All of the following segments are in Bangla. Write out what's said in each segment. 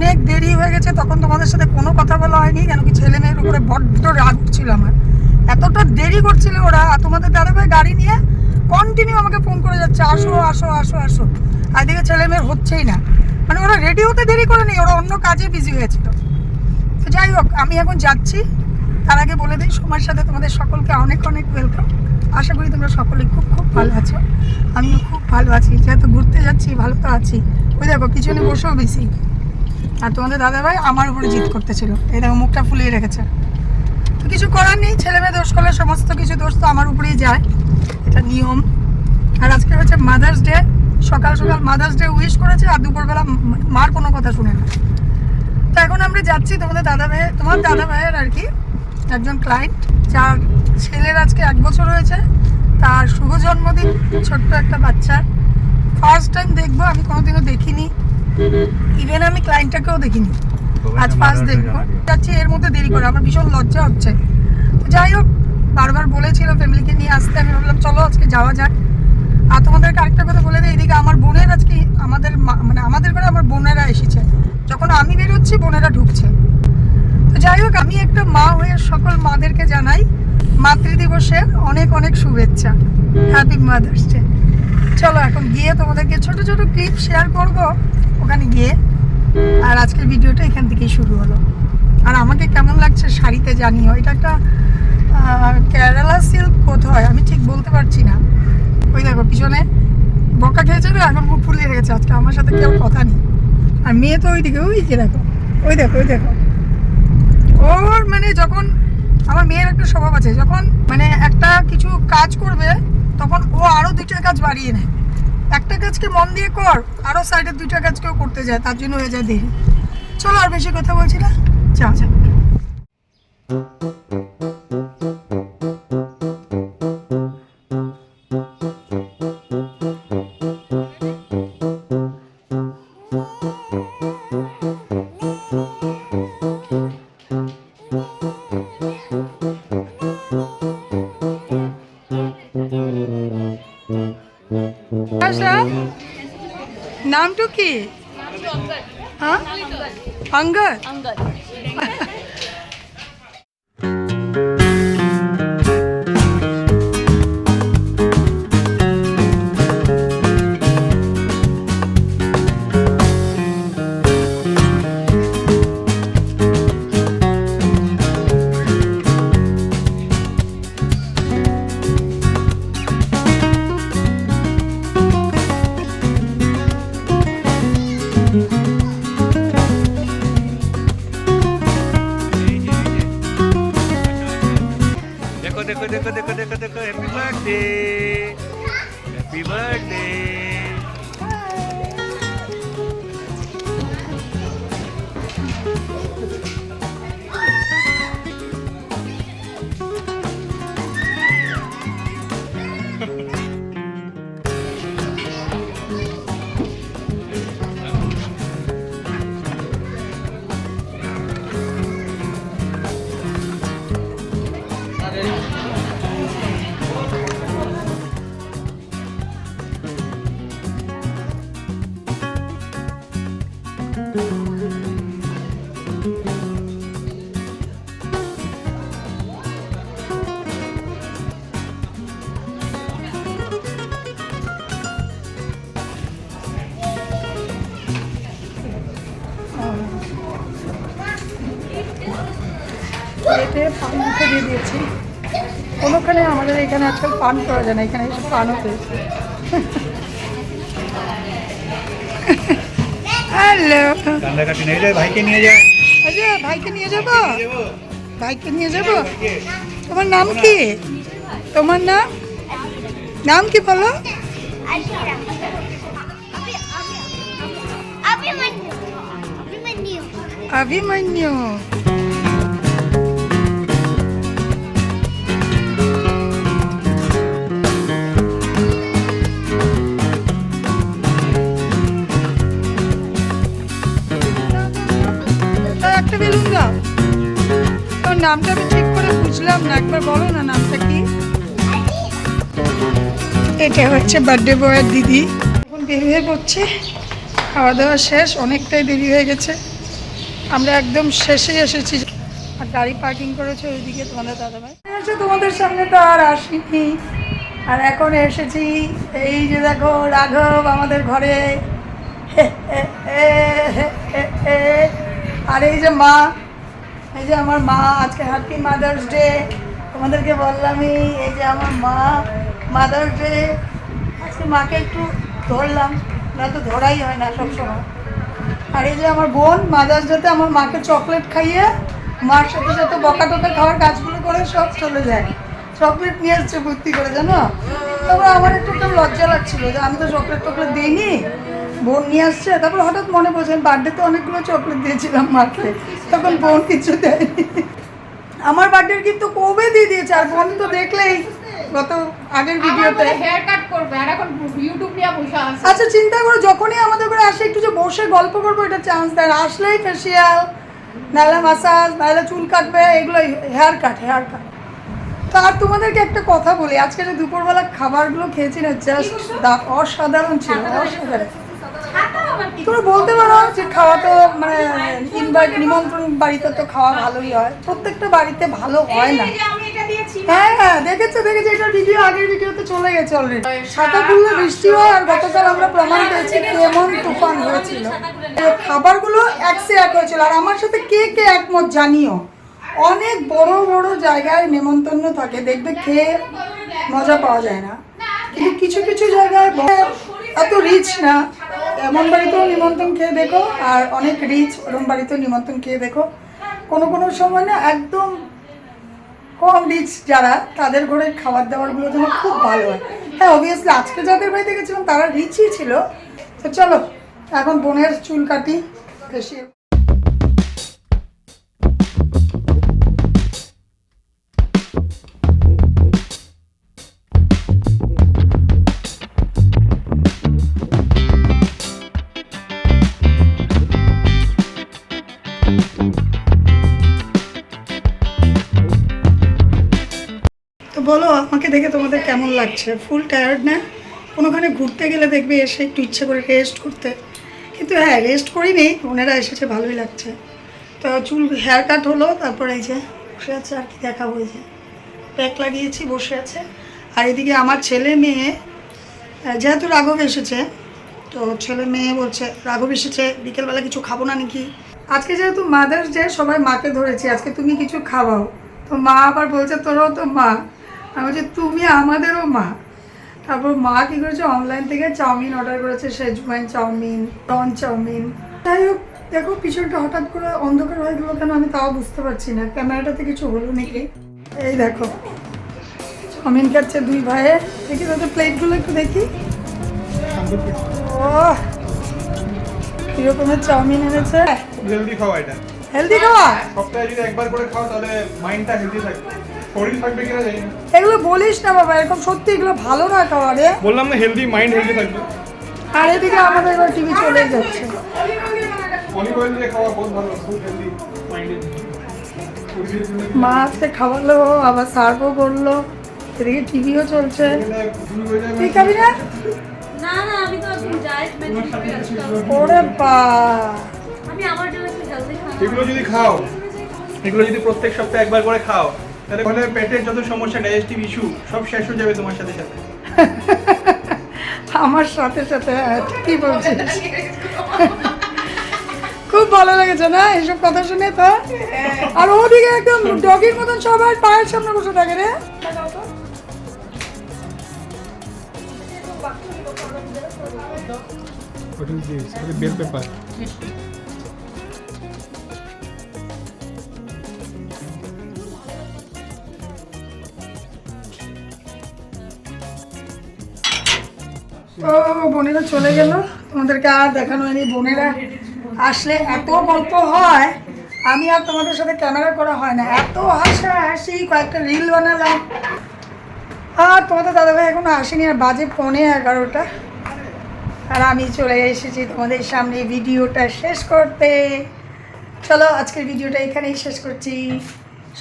হয়ে গেছে তখন তোমাদের সাথে কোনো কথা বলা হয়নি কেন কি ছেলে মেয়ের উপরে বড্ড রাগ ছিল আমার। এতটা দেরি করছিল ওরা আর তোমাদের দাদাভাই গাড়ি নিয়ে কন্টিনিউ আমাকে ফোন করে যাচ্ছে আসো আসো আসো আসো। আর এদিকে ছেলে মেয়ের হচ্ছেই না। মানে ওরা রেডি হতে দেরি করে নেই ওরা অন্য কাজে বিজি হয়েছিল। তো যাই হোক আমি এখন যাচ্ছি। তার আগে বলে দিই সময়ের সাথে তোমাদের সকলকে অনেক অনেক ওয়েলকাম আশা করি তোমরা সকলে খুব খুব ভালো আছো। আমিও খুব ভালো আছি যেহেতু ঘুরতে যাচ্ছি ভালো তো আছি। ওই দেখো পিছনে বসেও বেশি। আর তোমাদের দাদাভাই আমার উপরে জিত করতেছিল। এই দেখো, মুখটা ফুলিয়ে রেখেছে। কিছু করার নেই, ছেলে মেয়ে দোষ করলে সমস্ত কিছু দোষ তো আমার উপরেই যায়। এটা নিয়ম। আর আজকে হচ্ছে মাদার্স ডে সকাল সকাল মাদার্স ডে উইশ করেছে, আর দুপুরবেলা মার কোনো কথা শুনে না। তো এখন আমরা যাচ্ছি তোমাদের দাদা ভাইয়ের তোমার দাদা ভাইয়ের আর কি, একজন ক্লায়েন্ট যার ছেলের আজকে এক বছর হয়েছে, তার শুভ জন্মদিন, ছোট্ট একটা বাচ্চার। ফার্স্ট টাইম দেখব, আমি কোনোদিনও দেখিনি। ইভেন আমি ক্লায়েন্টটাকেও দেখিনি। আজ ফার্স্ট দেখব। যাচ্ছি এর মধ্যে দেরি করে আমার ভীষণ লজ্জা হচ্ছে। তো যাই হোক বারবার বলেছিল ফ্যামিলিকে নিয়ে আসতে। আমি বললাম চলো আজকে যাওয়া যাক। আর তোমাদেরকে আরেকটা কথা বলে দিই এদিকে আমার বোনের আজকে আমাদের মানে আমাদের ঘরে আমার বোনেরা এসেছে। যখন আমি বেরোচ্ছি বোনেরা ঢুকছে। তো যাই হোক আমি একটা মা হয়ে সকল মাদেরকে জানাই মাতৃদিবসের অনেক অনেক শুভেচ্ছা। হ্যাপি মাদার্স ডে চলো এখন গিয়ে তোমাদেরকে ছোট ছোট ক্লিপ শেয়ার করব। ওখানে গিয়ে। আর আজকের ভিডিওটা এখান থেকেই শুরু হলো। আর আমাকে কেমন লাগছে শাড়িতে জানিও। এটা একটা কেরালা সিল্ক হয়। আমি ঠিক বলতে পারছি না। ওই দেখো, পিছনে বকা খেয়েছে না এখন মুখ ফুলিয়ে রেখেছে। আজকে আমার সাথে কেউ কথা নেই। আর মেয়ে তো ওইদিকে, ওই যে দেখো, ওই দেখো ওই দেখো। ওর মানে যখন, আমার মেয়ের একটা স্বভাব আছে। যখন মানে একটা কিছু কাজ করবে তখন ও আরও দুইটা কাজ বাড়িয়ে নেয়। একটা কাজকে মন দিয়ে কর, আরও সাইডের দুইটা কাজকেও করতে যায়, তার জন্য হয়ে যায় দেরি। চলো আর বেশি কথা বলছি না। যাও যা। নামটো কি? হ্যাঁ অঙ্গদ পেটে পান মুখে দিয়ে দিয়েছি। কোনোখানে আমাদের এখানে আজকাল পান করা যায় না এখানে এসে পানও পেয়েছে হ্যালো। ভাইকে নিয়ে যায় আচ্ছা ভাইকে নিয়ে যাব? ভাইকে নিয়ে যাব। হ্যাঁ, তোমার নাম কি? তোমার নাম? নাম কি বলো? অভিমন্যু। অভিমন্যু। নামটা আমি ঠিক করে বুঝলাম না, একবার বলো না নামটা কি? এটা হচ্ছে বার্থডে বয়ের দিদি। এখন বেরিয়ে পড়ছে খাওয়া দাওয়া শেষ, অনেকটাই দেরি হয়ে গেছে। আমরা একদম শেষে এসেছি। আর গাড়ি পার্কিং করেছে ওইদিকে তোমাদের দাদাভাই। এসে তোমাদের সামনে তো আর আসিনি। আর এখন এসেছি, এই যে দেখো রাঘব আমাদের ঘরে। আর এই যে মা এই যে আমার মা, আজকে হ্যাপি মাদার্স ডে তোমাদেরকে বললামই, এই যে আমার মা মাদার্স ডে আজকে মাকে একটু ধরলাম না তো ধরাই হয় না সবসময়। আর এই যে আমার বোন মাদার্স ডেতে আমার মাকে চকলেট খাইয়ে, মার সাথে সাথে বকা টকা খাওয়ার কাজগুলো করে সব চলে যায়। চকলেট নিয়ে এসছে, ভর্তি করে, জানো? তারপর আমার একটু একটু লজ্জা লাগছিল যে আমি তো চকলেট টকলেট দিইনি। বোন নিয়ে আসছে তারপর হঠাৎ মনে পড়ছে বার্থডেতে অনেকগুলো চকলেট দিয়েছিলাম মাকে তখন বোন কিছু দেয়নি। আমার বার্থডের কিন্তু কবে দিয়ে দিয়েছে আর বোন তো দেখলেই গত আগের ভিডিওতে। হেয়ার কাট করবে আর এখন ইউটিউব নিয়ে বসে আছে। আচ্ছা চিন্তা করো যখনই আমাদের করে আসে একটু যে বসে গল্প করব এটা চান্স দেয় আসলেই ফেসিয়াল নাহলে মাসাজ নাহলে চুল কাটবে এগুলো হেয়ার কাট হেয়ার কাট তো আর তোমাদেরকে একটা কথা বলি আজকে যে দুপুরবেলা খাবারগুলো খেয়েছি না জাস্ট অসাধারণ ছিল অসাধারণ। তোমরা বলতে পারো যে খাওয়া তো মানে ইনভাইট নিমন্ত্রণ বাড়িতে তো খাওয়া ভালোই হয়। প্রত্যেকটা বাড়িতে ভালো হয় না। এটা হ্যাঁ হ্যাঁ দেখেছ দেখেছ এটার ভিডিও আগের ভিডিওতে চলে গেছে অলরেডি সাতা খুললে বৃষ্টি হয় আর গতকাল আমরা প্রমাণ পেয়েছি কেমন তুফান হয়েছিল। খাবারগুলো এক সে এক হয়েছিল। আর আমার সাথে কে কে একমত জানিও। অনেক বড় বড় জায়গায় নেমন্তন্ন থাকে। দেখবে খেয়ে মজা পাওয়া যায় না। কিন্তু কিছু কিছু জায়গায় এত রিচ না। এমন বাড়িতেও নিমন্ত্রণ খেয়ে দেখো, আর অনেক রিচ ওরম বাড়িতেও নিমন্ত্রণ খেয়ে দেখো। কোনো কোনো সময় না একদম কম রিচ যারা, তাদের ঘরের খাবার দাবারগুলো যেন খুব ভালো হয়। হ্যাঁ অবভিয়াসলি আজকে যাদের বাড়িতে গেছিলাম তারা রিচই ছিল। তো চলো, এখন বোনের চুল কাটি, বেশি বলো, আমাকে দেখে তোমাদের কেমন লাগছে? ফুল টায়ার্ড না? কোনোখানে ঘুরতে গেলে দেখবে এসে একটু ইচ্ছে করে রেস্ট করতে। কিন্তু হ্যাঁ রেস্ট করিনি, ওনারা এসেছে, ভালোই লাগছে। তো চুল হেয়ার কাট হলো, তারপরে এই যে বসে আছে, আর কি দেখা হয়েছে প্যাক লাগিয়েছি, বসে আছে। আর এদিকে আমার ছেলে মেয়ে যেহেতু রাঘব এসেছে, তো ছেলে মেয়ে বলছে, রাঘব এসেছে, বিকেলবেলা কিছু খাব না নাকি? আজকে যেহেতু মাদার্স ডে সবাই মাকে ধরেছি, আজকে তুমি কিছু খাওয়াও। তো মা আবার বলছে, তোরও তো মা। আমি বলছি তুমি আমাদেরও মা। তারপর মা কী করেছে? অনলাইন থেকে চাউমিন অর্ডার করেছে সেজওয়ান চাউমিন প্রন চাউমিন। যাই হোক দেখো পিছনটা হঠাৎ করে অন্ধকার হয়ে গেলো কেন আমি তাও বুঝতে পারছি না। ক্যামেরাটাতে কিছু হলো নাকি? এই দেখো চাউমিন খাচ্ছে দুই ভাইয়ে। দেখি তাদের প্লেটগুলো একটু দেখি। ও কিরকমের চাউমিন এনেছে? হেলদি খাওয়া এটা। হেলদি খাওয়া? সপ্তাহে যদি একবার করে খাও তাহলে মাইন্ডটা হেলদি থাকবে। শরীর থাকবে কিনা জানি না। এগুলো বলিস না বাবা এরকম সত্যি এগুলো ভালো না খাওয়া রে বললাম না হেলদি মাইন্ড হেলদি থাকবে। আর এদিকে আমাদের এবার টিভি চলে যাচ্ছে। অলিভ অয়েল দিয়ে খাওয়া বহুত ভালো খুব হেলদি মাইন্ডের মা আজকে খাওয়ালো আবার সার্ভও করল। এদিকে টিভিও চলছে। তুই খাবি না? না না আমি তো এখন ডায়েট মেনটেন করে আছি ওরে বা। আমি আমার জন্য একটু হেলদি খাবার এগুলো যদি খাও এগুলো যদি প্রত্যেক সপ্তাহে একবার করে খাও তাহলে ফলে পেটের যত সমস্যা ডাইজেস্টিভ ইস্যু সব শেষ হয়ে যাবে তোমার সাথে সাথে। আমার সাথে সাথে হ্যাঁ, ঠিকই বলছিস। খুব ভালো লেগেছে না এইসব কথা শুনে তো? আর ওদিকে একদম ডগির মতন সবাই পায়ের সামনে বসে থাকে রে। Bell pepper. তো বোনেরা চলে গেল। তোমাদেরকে আর দেখানো হয়নি। বোনেরা আসলে এত গল্প হয়, আমি আর তোমাদের সাথে ক্যামেরা করা হয় না। এত হাসা হাসি, কয়েকটা রিল বানালাম। আর তোমাদের দাদাভাই এখনও আসেনি, আর বাজে পৌনে এগারোটা। আর আমি চলে এসেছি তোমাদের সামনে ভিডিওটা শেষ করতে। চলো, আজকের ভিডিওটা এখানেই শেষ করছি।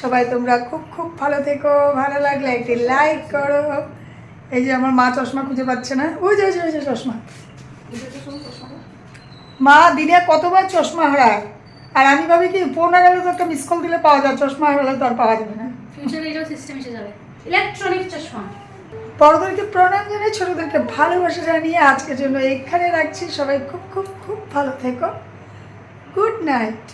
সবাই তোমরা খুব খুব ভালো থেকো। ভালো লাগলে একটি লাইক করো। এই যে আমার মা চশমা খুঁজে পাচ্ছে না। ওই যে ওই যে চশমা। মা দিনে কতবার চশমা হারায়? আর আমি ভাবি কি ফোন গেলে তো একটা মিস কল দিলে পাওয়া যায় চশমা হলে তো আর পাওয়া যাবে না। ফিউচারে এটাও সিস্টেম এসে যাবে। ইলেকট্রনিক চশমা। বড়দেরকে প্রণাম জানিয়ে ছোটদেরকে ভালোবাসা জানিয়ে আজকের জন্য এখানে রাখছি। সবাই খুব খুব খুব ভালো থেকো। Good night